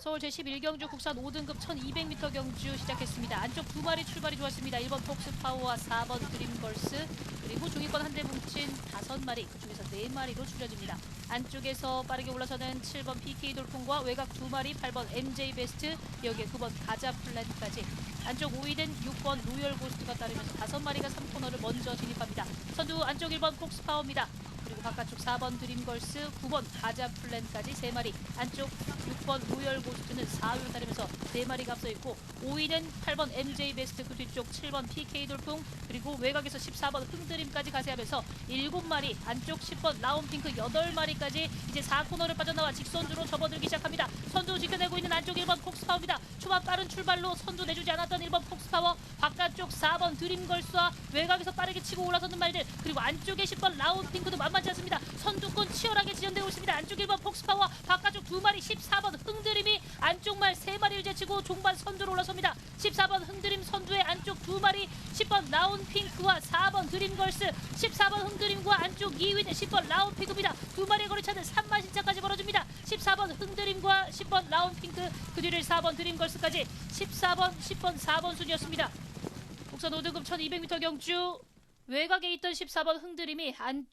서울 제11경주 국산 5등급 1200m 경주 시작했습니다. 안쪽 두 마리 출발이 좋았습니다. 1번 폭스파워와 4번 드림걸스 그리고 중위권 한 대 뭉친 다섯 마리 그중에서 네 마리로 줄여집니다. 안쪽에서 빠르게 올라서는 7번 PK 돌풍과 외곽 두 마리 8번 MJ 베스트 여기에 9번 가자 플랜까지 안쪽 5위는 6번 로열 고스트가 따르면서 다섯 마리가 3코너를 먼저 진입합니다. 선두 안쪽 1번 폭스파워입니다. 그리고 바깥쪽 4번 드림걸스, 9번 가자 플랜까지 3마리, 안쪽 6번 로열 고스트는 4위를 따르면서 4마리가 앞서 있고 5위는 8번 MJ 베스트 그 뒤쪽 7번 PK 돌풍 그리고 외곽에서 14번 흥드림까지 가세하면서 7마리 안쪽 10번 라운핑크 8마리까지 이제 4코너를 빠져나와 직선주로 접어들기 시작합니다. 선두 지켜내고 있는 안쪽 1번 폭스파워입니다. 초반 빠른 출발로 선두 내주지 않았던 1번 폭스파워 바깥쪽 4번 드림걸스와 외곽에서 빠르게 치고 올라서는 말들 그리고 안쪽에 10번 라운핑크도 만만치 않습니다. 선두권 치열하게 지연되고 있습니다. 안쪽 1번 폭스파워 바깥쪽 두 마리 14번 흥드림이 안쪽 말 세 마리를 제치고 종반 선두로 올라섭니다. 14번 흥드림 선두의 안쪽 두 마리 10번 라운 핑크와 4번 드림걸스 14번 흥드림과 안쪽 2위는 10번 라운 핑크입니다. 두 마리의 거리 차는 3만 신차까지 벌어집니다. 14번 흥드림과 10번 라운 핑크 그 뒤를 4번 드림걸스까지 14번 10번 4번 순이었습니다. 국산 5등급 1200m 경주 외곽에 있던 14번 흥드림이 안쪽